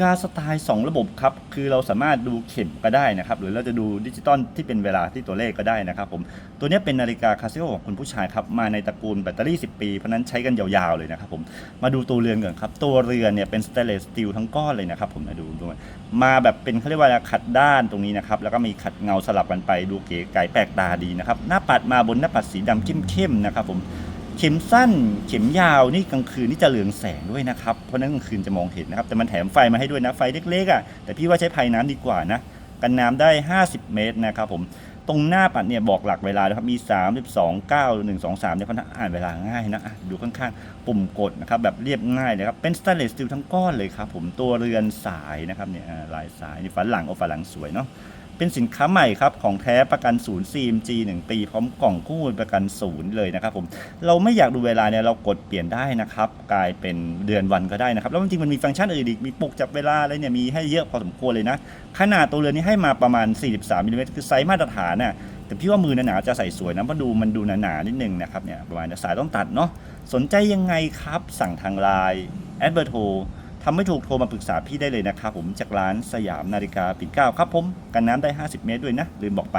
กาสไตล์ 2 ระบบครับ คือเราสามารถดูเข็มก็ได้นะครับ หรือเราจะดูดิจิตอลที่เป็นเวลาที่ตัวเลขก็ได้นะครับผมตัวนี้เป็นนาฬิกาคาซิโอของคุณผู้ชายครับ มาในตระกูลแบตเตอรี่ 10 ปี เพราะนั้นใช้กันยาวๆเลยนะครับผมมาดูตัวเรือนก่อนครับ ตัวเรือนเนี่ยเป็นสเตนเลสสตีลทั้งก้อนเลยนะครับผมมาดูด้วยมาแบบเป็นเขาเรียกว่าขัดด้านตรงนี้นะครับแล้วก็มีขัดเงาสลับกันไปดูเก๋ไก๋แปลกตาดีนะครับหน้าปัดมาบนหน้าปัดสีดำเข้มๆนะครับผม เข็มสั้น เข็มยาวนี่กลางคืนนี่จะเหลืองแสงด้วยนะครับ เพราะนั้นกลางคืนจะมองเห็นนะครับ แต่มันแถมไฟมาให้ด้วยนะ ไฟเล็กๆอะ แต่พี่ว่าใช้ภายน้ำดีกว่านะ กันน้ำได้ 50 เมตรนะครับผม ตรงหน้าปัดเนี่ยบอกหลักเวลานะครับ มี32 9 1 2 3เนี่ยเพราะนั้นอ่านเวลาง่ายนะะดูข้างๆ ปุ่มกดนะครับแบบเรียบง่ายเลยครับ เป็นสแตนเลสสตีลทั้งก้อนเลยครับผม ตัวเรือนสายนะครับเนี่ยอ่าลายสายนี่ฝาหลังโอฝาหลังสวยเนาะ เป็นสินค้าใหม่ครับของแท้ประกันศูนย์ CMG 1 ปี พร้อมกล่องคู่ประกันศูนย์เลยนะครับผมเราไม่อยากดูเวลาเนี่ยเรากดเปลี่ยนได้นะครับกลายเป็นเดือนวันก็ได้นะครับแล้วจริงๆมันมีฟังก์ชันอื่นอีกมีปลุกจับเวลาอะไรเนี่ยมีให้เยอะพอสมควรเลยนะขนาดตัวเรือนนี้ให้มาประมาณ 43มิลลิเมตรคือไซส์มาตรฐานน่ะแต่พี่ว่ามือหนาๆจะใส่สวยนะเพราะดูมันดูหนาๆนิดนึงนะครับเนี่ยประมาณสายต้องตัดเนาะสนใจยังไงครับสั่งทางไลน์แอดเบอร์โทรำไม่ถูกโทรมาปรึกษาพี่ได้เลยนะครับผมจากร้านสยามนาฬิกาปิ่นเกล้าครับผมกันน้ำได้ 50 เมตรด้วยนะลืมบอกไป